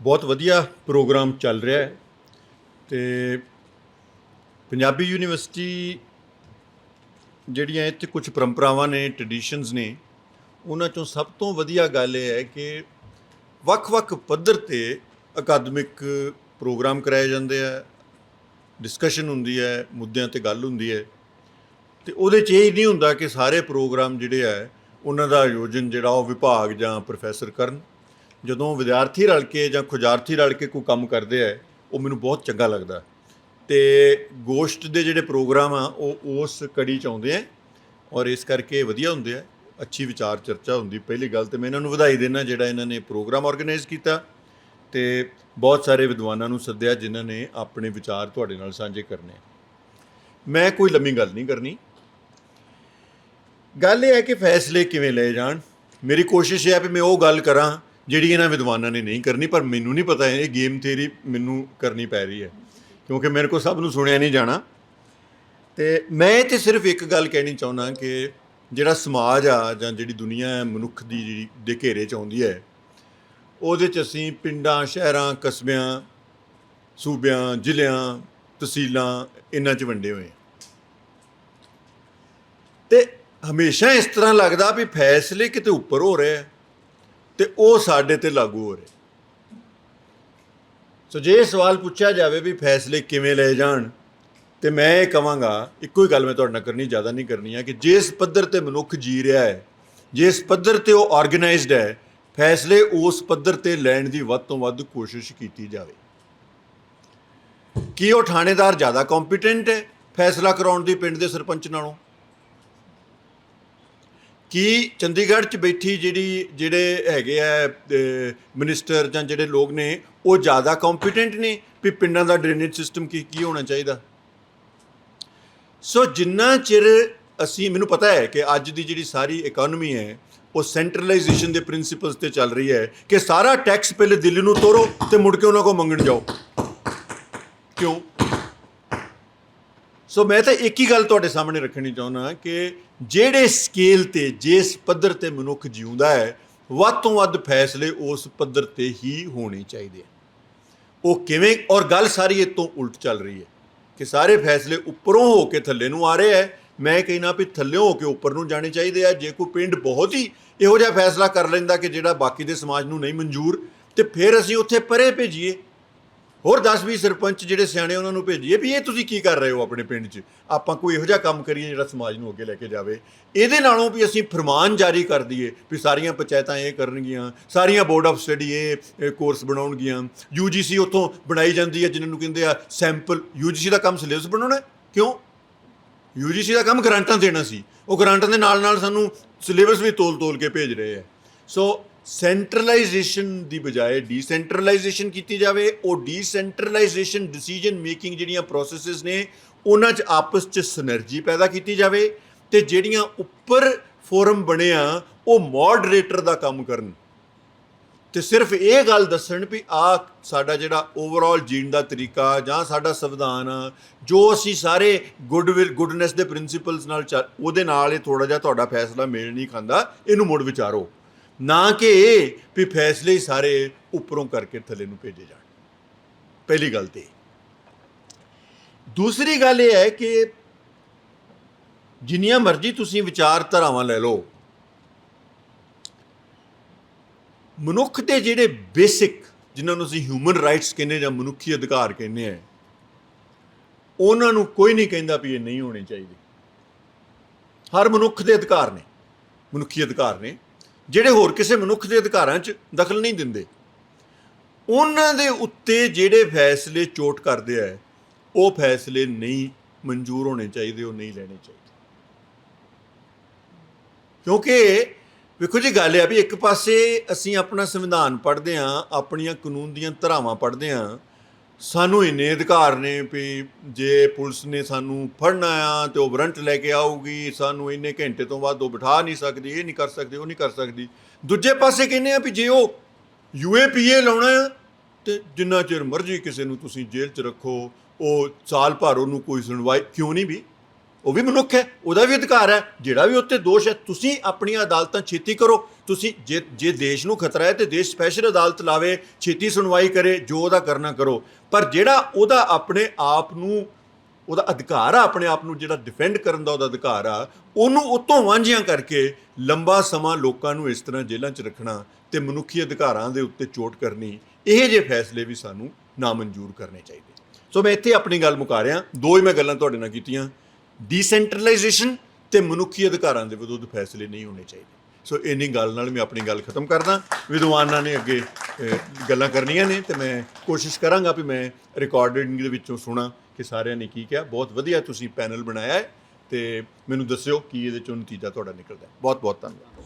ਬਹੁਤ ਵਧੀਆ ਪ੍ਰੋਗਰਾਮ ਚੱਲ ਰਿਹਾ ਹੈ ਤੇ ਪੰਜਾਬੀ ਯੂਨੀਵਰਸਿਟੀ ਜਿਹੜੀਆਂ ਇੱਥੇ ਕੁਝ ਪਰੰਪਰਾਵਾਂ ਨੇ ਟ੍ਰੈਡੀਸ਼ਨਸ ਨੇ, ਉਹਨਾਂ ਚੋਂ ਸਭ ਤੋਂ ਵਧੀਆ ਗੱਲ ਇਹ ਹੈ ਕਿ ਵੱਖ-ਵੱਖ ਪੱਧਰ ਤੇ ਅਕਾਦਮਿਕ ਪ੍ਰੋਗਰਾਮ ਕਰਾਏ ਜਾਂਦੇ ਆ ਡਿਸਕਸ਼ਨ ਹੁੰਦੀ ਹੈ, ਮੁੱਦਿਆਂ ਤੇ ਗੱਲ ਹੁੰਦੀ ਹੈ ਤੇ ਉਹਦੇ 'ਚ ਇਹ ਨਹੀਂ ਹੁੰਦਾ ਕਿ ਸਾਰੇ ਪ੍ਰੋਗਰਾਮ ਜਿਹੜੇ ਆ, ਉਹਨਾਂ ਦਾ ਆਯੋਜਨ ਜਿਹੜਾ ਉਹ ਵਿਭਾਗ ਜਾਂ ਪ੍ਰੋਫੈਸਰ ਕਰਨ। ਜਦੋਂ ਵਿਦਿਆਰਥੀ ਰਲ ਕੇ ਜਾਂ ਖੁਜਾਰਥੀ ਰਲ ਕੇ ਕੋਈ ਕੰਮ ਕਰਦੇ ਆ, ਉਹ ਮੈਨੂੰ ਬਹੁਤ ਚੰਗਾ ਲੱਗਦਾ। ਤੇ ਗੋਸ਼ਟ ਦੇ ਜਿਹੜੇ ਪ੍ਰੋਗਰਾਮ ਆ, ਉਹ ਉਸ ਕੜੀ ਚ ਆਉਂਦੇ ਆ ਔਰ ਇਸ ਕਰਕੇ ਵਧੀਆ ਹੁੰਦੇ ਆ। ਅੱਛੀ ਵਿਚਾਰ ਚਰਚਾ ਹੁੰਦੀ ਪਹਿਲੀ ਗੱਲ ਤੇ ਮੈਂ ਇਹਨਾਂ ਨੂੰ ਵਧਾਈ ਦੇਣਾ ਜਿਹੜਾ ਇਹਨਾਂ ਨੇ ਪ੍ਰੋਗਰਾਮ ਆਰਗੇਨਾਈਜ਼ ਕੀਤਾ ਤੇ ਬਹੁਤ ਸਾਰੇ ਵਿਦਵਾਨਾਂ ਨੂੰ ਸੱਦਿਆ ਜਿਨ੍ਹਾਂ ਨੇ ਆਪਣੇ ਵਿਚਾਰ ਤੁਹਾਡੇ ਨਾਲ ਸਾਂਝੇ ਕਰਨੇ ਮੈਂ ਕੋਈ ਲੰਮੀ ਗੱਲ ਨਹੀਂ ਕਰਨੀ। ਗੱਲ ਇਹ ਹੈ ਕਿ ਫੈਸਲੇ ਕਿਵੇਂ ਲਏ ਜਾਣ। ਮੇਰੀ ਕੋਸ਼ਿਸ਼ ਇਹ ਹੈ ਵੀ ਮੈਂ ਉਹ ਗੱਲ ਕਰਾਂ ਜਿਹੜੀ ਇਹਨਾਂ ਵਿਦਵਾਨਾਂ ਨੇ ਨਹੀਂ ਕਰਨੀ, ਪਰ ਮੈਨੂੰ ਨਹੀਂ ਪਤਾ ਇਹ ਗੇਮ ਥਿਊਰੀ ਮੈਨੂੰ ਕਰਨੀ ਪੈ ਰਹੀ ਹੈ, ਕਿਉਂਕਿ ਮੇਰੇ ਕੋਲ ਸਭ ਨੂੰ ਸੁਣਿਆ ਨਹੀਂ ਜਾਣਾ। ਤੇ ਮੈਂ ਤੇ ਸਿਰਫ ਇੱਕ ਗੱਲ ਕਹਿਣੀ ਚਾਹੁੰਦਾ ਕਿ ਜਿਹੜਾ ਸਮਾਜ ਆ ਜਾਂ ਜਿਹੜੀ ਦੁਨੀਆ ਹੈ, ਮਨੁੱਖ ਦੀ ਜਿਹੜੀ ਦੇ ਘੇਰੇ ਚ ਆਉਂਦੀ ਹੈ, ਉਹਦੇ ਚ ਅਸੀਂ ਪਿੰਡਾਂ, ਸ਼ਹਿਰਾਂ, ਕਸਬਿਆਂ, ਸੂਬਿਆਂ, ਜ਼ਿਲ੍ਹਿਆਂ, ਤਹਿਸੀਲਾਂ ਇਹਨਾਂ ਚ ਵੰਡੇ ਹੋਏ ਹਾਂ। ਤੇ ਹਮੇਸ਼ਾ ਇਸ ਤਰ੍ਹਾਂ ਲੱਗਦਾ ਵੀ ਫੈਸਲੇ ਕਿਤੇ ਉੱਪਰ ਹੋ ਰਹੇ ਆ। ਤੇ ਉਹ ਸਾਡੇ ਤੇ ਲਾਗੂ ਹੋ ਰਹੇ। ਸੋ ਜੇ ਸਵਾਲ ਪੁੱਛਿਆ ਜਾਵੇ ਵੀ ਫੈਸਲੇ ਕਿਵੇਂ ਲਏ ਜਾਣ, ਤੇ ਮੈਂ ਇਹ ਕਹਾਂਗਾ ਇੱਕੋ ਹੀ ਗੱਲ ਮੈਂ ਤੁਹਾਡੇ ਨਾਲ ਕਰਨੀ, ਜ਼ਿਆਦਾ ਨਹੀਂ ਕਰਨੀ ਹੈ ਕਿ ਜਿਸ ਪੱਧਰ ਤੇ ਮਨੁੱਖ ਜੀ ਰਿਹਾ ਹੈ, ਜਿਸ ਪੱਧਰ ਤੇ ਉਹ ਆਰਗੇਨਾਈਜ਼ਡ ਹੈ, ਫੈਸਲੇ ਉਸ ਪੱਧਰ ਤੇ ਲੈਣ ਦੀ ਵੱਧ ਤੋਂ ਵੱਧ ਕੋਸ਼ਿਸ਼ ਕੀਤੀ ਜਾਵੇ। ਕੀ ਉਹ ਥਾਣੇਦਾਰ ਜ਼ਿਆਦਾ ਕੰਪੀਟੈਂਟ ਹੈ ਫੈਸਲਾ ਕਰਾਉਣ ਦੀ ਪਿੰਡ ਦੇ ਸਰਪੰਚ ਨਾਲੋਂ? ਕੀ ਚੰਡੀਗੜ੍ਹ 'ਚ ਬੈਠੀ ਜਿਹੜੀ, ਜਿਹੜੇ ਹੈਗੇ ਆ ਮਿਨਿਸਟਰ ਜਾਂ ਜਿਹੜੇ ਲੋਕ ਨੇ, ਉਹ ਜ਼ਿਆਦਾ ਕੰਪੀਟੈਂਟ ਨੇ? ਵੀ ਪਿੰਡਾਂ ਦਾ ਡਰੇਨੇਜ ਸਿਸਟਮ ਕੀ ਕੀ ਹੋਣਾ ਚਾਹੀਦਾ? ਸੋ ਜਿੰਨਾ ਚਿਰ ਅਸੀਂ, ਮੈਨੂੰ ਪਤਾ ਹੈ ਕਿ ਅੱਜ ਦੀ ਜਿਹੜੀ ਸਾਰੀ ਇਕਨੋਮੀ ਹੈ, ਉਹ ਸੈਂਟਰਲਾਈਜੇਸ਼ਨ ਦੇ ਪ੍ਰਿੰਸੀਪਲਸ ਤੇ ਚੱਲ ਰਹੀ ਹੈ ਕਿ ਸਾਰਾ ਟੈਕਸ ਪਹਿਲੇ ਦਿੱਲੀ ਨੂੰ ਤੋਰੋ ਤੇ ਮੁੜ ਕੇ ਉਹਨਾਂ ਕੋਲ ਮੰਗਣ ਜਾਓ। ਕਿਉਂ? ਸੋ ਮੈਂ ਤਾਂ ਇੱਕ ਹੀ ਗੱਲ ਤੁਹਾਡੇ ਸਾਹਮਣੇ ਰੱਖਣੀ ਚਾਹੁੰਦਾ ਕਿ ਜਿਹੜੇ ਸਕੇਲ ਤੇ, ਜਿਸ ਪੱਧਰ ਤੇ ਮਨੁੱਖ ਜਿਉਂਦਾ ਹੈ, ਵੱਧ ਤੋਂ ਵੱਧ ਫੈਸਲੇ ਉਸ ਪੱਧਰ ਤੇ ਹੀ ਹੋਣੇ ਚਾਹੀਦੇ ਆ। ਉਹ ਕਿਵੇਂ, ਔਰ ਗੱਲ ਸਾਰੀ ਇਹ ਤੋਂ ਉਲਟ ਚੱਲ ਰਹੀ ਹੈ ਕਿ ਸਾਰੇ ਫੈਸਲੇ ਉੱਪਰੋਂ ਹੋ ਕੇ ਥੱਲੇ ਨੂੰ ਆ ਰਹੇ ਹੈ। ਮੈਂ ਕਹਿਣਾ ਵੀ ਥੱਲੇ ਹੋ ਕੇ ਉੱਪਰ ਨੂੰ ਜਾਣੇ ਚਾਹੀਦੇ ਆ। ਜੇ ਕੋਈ ਪਿੰਡ ਬਹੁਤ ਹੀ ਇਹੋ ਜਿਹਾ ਫੈਸਲਾ ਕਰ ਲੈਂਦਾ ਕਿ ਜਿਹੜਾ ਬਾਕੀ ਦੇ ਸਮਾਜ ਨੂੰ ਨਹੀਂ ਮਨਜ਼ੂਰ, ਤੇ ਫਿਰ ਅਸੀਂ ਉੱਥੇ ਪਰੇ ਭੇਜੀਏ। ਹੋਰ 10-20 ਸਰਪੰਚ ਜਿਹੜੇ ਸਿਆਣੇ ਉਹਨਾਂ ਨੂੰ ਭੇਜੀਏ ਵੀ ਇਹ ਤੁਸੀਂ ਕੀ ਕਰ ਰਹੇ ਹੋ ਆਪਣੇ ਪਿੰਡ 'ਚ? ਆਪਾਂ ਕੋਈ ਇਹੋ ਜਿਹਾ ਕੰਮ ਕਰੀਏ ਜਿਹੜਾ ਸਮਾਜ ਨੂੰ ਅੱਗੇ ਲੈ ਕੇ ਜਾਵੇ। ਇਹਦੇ ਨਾਲੋਂ ਵੀ ਅਸੀਂ ਫਰਮਾਨ ਜਾਰੀ ਕਰ ਦਈਏ ਵੀ ਸਾਰੀਆਂ ਪੰਚਾਇਤਾਂ ਇਹ ਕਰਨਗੀਆਂ, ਸਾਰੀਆਂ ਬੋਰਡ ਆਫ ਸਟੱਡੀ ਇਹ ਕੋਰਸ ਬਣਾਉਣਗੀਆਂ। ਯੂਜੀਸੀ ਉੱਥੋਂ ਬਣਾਈ ਜਾਂਦੀ ਹੈ ਜਿਹਨਾਂ ਨੂੰ ਕਹਿੰਦੇ ਆ ਸੈਂਪਲ ਯੂਜੀਸੀ ਦਾ ਕੰਮ ਸਿਲੇਬਸ ਬਣਾਉਣਾ ਹੈ। ਕਿਉਂ? ਯੂਜੀਸੀ ਦਾ ਕੰਮ ਗ੍ਰਾਂਟਾਂ ਦੇਣਾ ਸੀ। ਉਹ ਗ੍ਰਾਂਟਾਂ ਦੇ ਨਾਲ ਨਾਲ ਸਾਨੂੰ ਸਿਲੇਬਸ ਵੀ ਤੋਲ-ਤੋਲ ਕੇ ਭੇਜ ਰਹੇ ਆ ਸੋ ਸੈਂਟਰਲਾਈਜੇਸ਼ਨ ਦੀ ਬਜਾਏ ਡੀਸੈਂਟਰਲਾਈਜੇਸ਼ਨ ਕੀਤੀ ਜਾਵੇ। ਉਹ ਡੀਸੈਂਟਰਲਾਈਜੇਸ਼ਨ ਡਿਸੀਜਨ ਮੇਕਿੰਗ ਜਿਹੜੀਆਂ ਪ੍ਰੋਸੈਸਸ ਨੇ ਉਹਨਾਂ 'ਚ ਆਪਸ 'ਚ ਸਿਨਰਜੀ ਪੈਦਾ ਕੀਤੀ ਜਾਵੇ ਤੇ ਜਿਹੜੀਆਂ ਉੱਪਰ ਫੋਰਮ ਬਣਿਆ ਉਹ ਮੋਡਰੇਟਰ ਦਾ ਕੰਮ ਕਰਨ। ਤੇ ਸਿਰਫ ਇਹ ਗੱਲ ਦੱਸਣ ਵੀ ਆ ਸਾਡਾ ਜਿਹੜਾ ਓਵਰਆਲ ਜੀਣ ਦਾ ਤਰੀਕਾ ਜਾਂ ਸਾਡਾ ਸੰਵਿਧਾਨ ਆ, ਜੋ ਅਸੀਂ ਸਾਰੇ ਗੁੱਡਵਿਲ ਗੁੱਡਨੈਸ ਦੇ ਪ੍ਰਿੰਸੀਪਲਸ ਨਾਲ ਚੱਲ- ਉਹਦੇ ਨਾਲ ਇਹ ਥੋੜਾ ਜਿਹਾ ਤੁਹਾਡਾ ਫੈਸਲਾ ਮੇਲ ਨਹੀਂ ਖਾਂਦਾ ਇਹਨੂੰ ਮੁੜ ਵਿਚਾਰੋ। ਨਾ ਕਿ ਇਹ ਵੀ ਫੈਸਲੇ ਹੀ ਸਾਰੇ ਉੱਪਰੋਂ ਕਰਕੇ ਥੱਲੇ ਨੂੰ ਭੇਜੇ ਜਾਣ। ਪਹਿਲੀ ਗੱਲ ਤੇ ਦੂਸਰੀ ਗੱਲ ਇਹ ਹੈ ਕਿ ਜਿੰਨੀਆਂ ਮਰਜ਼ੀ ਤੁਸੀਂ ਵਿਚਾਰਧਾਰਾਵਾਂ ਲੈ ਲਓ, ਮਨੁੱਖ ਦੇ ਜਿਹੜੇ ਬੇਸਿਕ, ਜਿਨ੍ਹਾਂ ਨੂੰ ਅਸੀਂ ਹਿਊਮਨ ਰਾਈਟਸ ਕਹਿੰਦੇ ਜਾਂ ਮਨੁੱਖੀ ਅਧਿਕਾਰ ਕਹਿੰਦੇ ਆ ਉਹਨਾਂ ਨੂੰ ਕੋਈ ਨਹੀਂ ਕਹਿੰਦਾ ਵੀ ਇਹ ਨਹੀਂ ਹੋਣੇ ਚਾਹੀਦੇ। ਹਰ ਮਨੁੱਖ ਦੇ ਅਧਿਕਾਰ ਨੇ, ਮਨੁੱਖੀ ਅਧਿਕਾਰ ਨੇ। ਜਿਹੜੇ ਹੋਰ ਕਿਸੇ ਮਨੁੱਖ ਦੇ ਅਧਿਕਾਰਾਂ 'ਚ ਦਖਲ ਨਹੀਂ ਦਿੰਦੇ। ਉਹਨਾਂ ਦੇ ਉੱਤੇ ਜਿਹੜੇ ਫੈਸਲੇ ਚੋਟ ਕਰਦੇ ਆ, ਉਹ ਫੈਸਲੇ ਨਹੀਂ ਮਨਜ਼ੂਰ ਹੋਣੇ ਚਾਹੀਦੇ, ਉਹ ਨਹੀਂ ਲੈਣੇ ਚਾਹੀਦੇ। ਕਿਉਂਕਿ ਵੇਖੋ ਜੀ, ਗੱਲ ਹੈ ਵੀ ਇੱਕ ਪਾਸੇ ਅਸੀਂ ਆਪਣਾ ਸੰਵਿਧਾਨ ਪੜ੍ਹਦੇ ਹਾਂ, ਆਪਣੀਆਂ ਕਾਨੂੰਨ ਦੀਆਂ ਧਾਰਾਵਾਂ ਪੜ੍ਹਦੇ ਹਾਂ ਸਾਨੂੰ ਇੰਨੇ ਅਧਿਕਾਰ ਨੇ ਵੀ ਜੇ ਪੁਲਿਸ ਨੇ ਸਾਨੂੰ ਫੜਨਾ ਆ ਤੇ ਉਹ ਵਾਰੰਟ ਲੈ ਕੇ ਆਊਗੀ, ਸਾਨੂੰ ਇੰਨੇ ਘੰਟੇ ਤੋਂ ਬਾਅਦ ਉਹ ਬਿਠਾ ਨਹੀਂ ਸਕਦੀ, ਇਹ ਨਹੀਂ ਕਰ ਸਕਦੀ, ਉਹ ਨਹੀਂ ਕਰ ਸਕਦੀ। ਦੂਜੇ ਪਾਸੇ ਕਹਿੰਦੇ ਆ ਵੀ ਜੇ ਉਹ ਯੂਏਪੀਏ ਲਾਉਣਾ ਆ, ਤੇ ਜਿੰਨਾ ਚਿਰ ਮਰਜ਼ੀ ਕਿਸੇ ਨੂੰ ਤੁਸੀਂ ਜੇਲ੍ਹ 'ਚ ਰੱਖੋ, ਉਹ ਸਾਲ ਭਰ ਉਹਨੂੰ ਕੋਈ ਸੁਣਵਾਈ, ਕਿਉਂ ਨਹੀਂ ਵੀ? ਉਹ ਵੀ ਮਨੁੱਖ ਹੈ, ਉਹਦਾ ਵੀ ਅਧਿਕਾਰ ਹੈ। ਜਿਹੜਾ ਵੀ ਉੱਤੇ ਦੋਸ਼ ਹੈ, ਤੁਸੀਂ ਆਪਣੀਆਂ ਅਦਾਲਤਾਂ ਛੇਤੀ ਕਰੋ। ਤੁਸੀਂ ਜੇ ਜੇ ਦੇਸ਼ ਨੂੰ ਖਤਰਾ ਹੈ ਤੇ ਦੇਸ਼ ਸਪੈਸ਼ਲ ਅਦਾਲਤ ਲਾਵੇ, ਛੇਤੀ ਸੁਣਵਾਈ ਕਰੇ, ਜੋ ਉਹਦਾ ਕਰਨਾ ਕਰੋ। ਪਰ ਜਿਹੜਾ ਉਹਦਾ ਆਪਣੇ ਆਪ ਨੂੰ, ਉਹਦਾ ਅਧਿਕਾਰ ਆ, ਆਪਣੇ ਆਪ ਨੂੰ ਜਿਹੜਾ ਡਿਫੈਂਡ ਕਰਨ ਦਾ ਉਹਦਾ ਅਧਿਕਾਰ ਆ, ਉਹਨੂੰ ਉਤੋਂ ਵਾਂਝਿਆਂ ਕਰਕੇ ਲੰਬਾ ਸਮਾਂ ਲੋਕਾਂ ਨੂੰ ਇਸ ਤਰ੍ਹਾਂ ਜੇਲ੍ਹਾਂ 'ਚ ਰੱਖਣਾ ਤੇ ਮਨੁੱਖੀ ਅਧਿਕਾਰਾਂ ਦੇ ਉੱਤੇ ਚੋਟ ਕਰਨੀ, ਇਹ ਜੇ ਫੈਸਲੇ ਵੀ ਸਾਨੂੰ ਨਾਮਨਜ਼ੂਰ ਕਰਨੇ ਚਾਹੀਦੇ। ਸੋ ਮੈਂ ਇੱਥੇ ਆਪਣੀ ਗੱਲ ਮੁਕਾ ਰਿਹਾ ਦੋ ਹੀ ਮੈਂ ਗੱਲਾਂ ਤੁਹਾਡੇ ਨਾਲ ਕੀਤੀਆਂ। ਡੀਸੈਂਟਰਲਾਈਜੇਸ਼ਨ ਤੇ ਮਨੁੱਖੀ ਅਧਿਕਾਰਾਂ ਦੇ ਵਿਰੁੱਧ ਫੈਸਲੇ ਨਹੀਂ ਹੋਣੇ ਚਾਹੀਦੇ। ਸੋ ਇੰਨੀ ਗੱਲ ਨਾਲ ਮੈਂ ਆਪਣੀ ਗੱਲ ਖਤਮ ਕਰਦਾ। ਵਿਦਵਾਨਾਂ ਨੇ ਅੱਗੇ ਗੱਲਾਂ ਕਰਨੀਆਂ ਨੇ ਤੇ ਮੈਂ ਕੋਸ਼ਿਸ਼ ਕਰਾਂਗਾ ਵੀ ਮੈਂ ਰਿਕਾਰਡਿੰਗ ਦੇ ਵਿੱਚੋਂ ਸੁਣਾ ਕਿ ਸਾਰਿਆਂ ਨੇ ਕੀ ਕਿਹਾ। ਬਹੁਤ ਵਧੀਆ ਤੁਸੀਂ ਪੈਨਲ ਬਣਾਇਆ ਹੈ ਤੇ ਮੈਨੂੰ ਦੱਸਿਓ ਕੀ ਇਹਦੇ ਚੋਂ ਨਤੀਜਾ ਤੁਹਾਡਾ ਨਿਕਲਦਾ ਬਹੁਤ ਬਹੁਤ ਧੰਨਵਾਦ।